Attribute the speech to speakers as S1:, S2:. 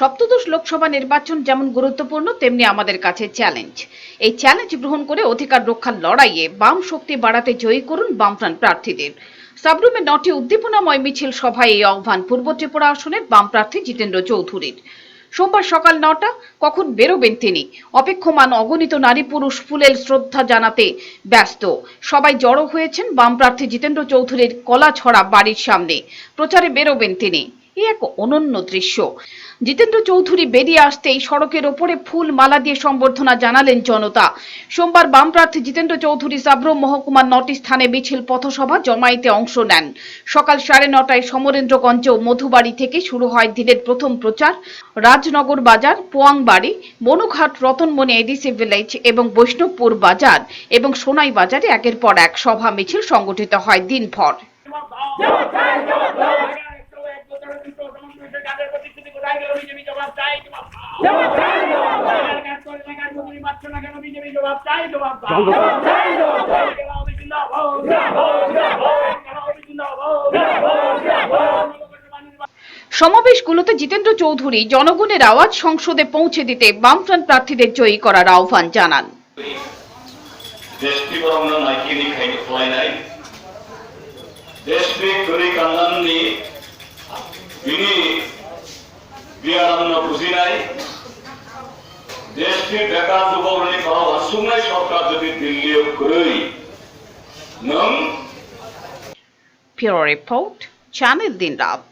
S1: সপ্তদশ লোকসভা নির্বাচন যেমন গুরুত্বপূর্ণ, তেমনি আমাদের কাছে চ্যালেঞ্জ এই চ্যালেঞ্জ গ্রহণ করে অধিকার রক্ষার লড়াইয়ে বাম শক্তি বাড়াতে জয়ী করুন বামফ্রন্ট প্রার্থীদের। সাবরুমে নটি উদ্দীপনাময় মিছিল সভায় এই আহ্বান পূর্ব ত্রিপুরা আসনের বাম প্রার্থী জিতেন্দ্র চৌধুরীর। সোমবার সকাল নটা, কখন বেরোবেন তিনি? অপেক্ষমান অগণিত নারী পুরুষ ফুলেল শ্রদ্ধা জানাতে ব্যস্ত। সবাই জড়ো হয়েছেন বাম প্রার্থী জিতেন্দ্র চৌধুরীর কলাছড়া বাড়ির সামনে। প্রচারে বেরোবেন তিনি। এ এক অনন্য দৃশ্য। জিতেন্দ্র চৌধুরী বেরিয়ে আসতেই সড়কের ওপরে ফুল মালা দিয়ে সম্বর্ধনা জানালেন জনতা। সোমবার বাম প্রার্থী জিতেন্দ্র চৌধুরী সাবরুম মহকুমার নটি স্থানে মিছিল পথসভা জমায়েতে অংশ নেন। সকাল সাড়ে নটায় সমরেন্দ্রগঞ্জ ও মধুবাড়ি থেকে শুরু হয় দিনের প্রথম প্রচার। রাজনগর বাজার, পোয়াংবাড়ি বনুঘাট রতনমণি এডিসি ভিলেজ এবং বৈষ্ণবপুর বাজার এবং সোনাই বাজারে একের পর এক সভা মিছিল সংগঠিত হয় দিনভর। পাচ্ছ না কেন? বিজেপি জবাব চাই জবাব সমাবেশগুলোতে জিতেন্দ্র চৌধুরী জনগণের আওয়াজ সংসদে পৌঁছে দিতে বামফ্রন্ট প্রার্থীদের জয়ী করার আহ্বান জানান।
S2: দেশকে বেকার যুবরণী করা অসুমাই সরকার যদি দিল্লি করেই। নং
S1: ফিরো রিপোর্ট চ্যানেল দিন রাত